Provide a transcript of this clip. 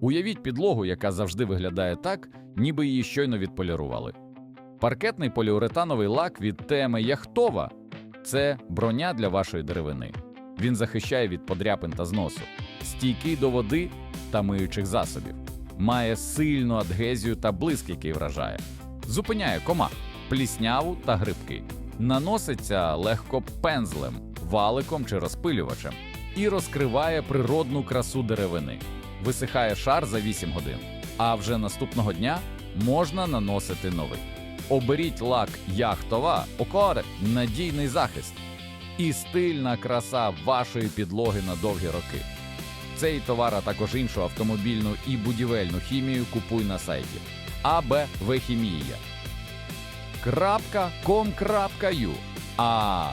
Уявіть підлогу, яка завжди виглядає так, ніби її щойно відполірували. Паркетний поліуретановий лак від теми Яхтова це броня для вашої деревини. Він захищає від подряпин та зносу, стійкий до води та миючих засобів, має сильну адгезію та блиск, який вражає, зупиняє комах, плісняву та грибки, наноситься легко пензлем, валиком чи розпилювачем і розкриває природну красу деревини. Висихає шар за 8 годин, а вже наступного дня можна наносити новий. Оберіть лак Яхтова Окоре надійний захист і стильна краса вашої підлоги на довгі роки. Цей товар, а також іншу автомобільну і будівельну хімію купуй на сайті АБВ Хімія. Крапка ком крапка ю. А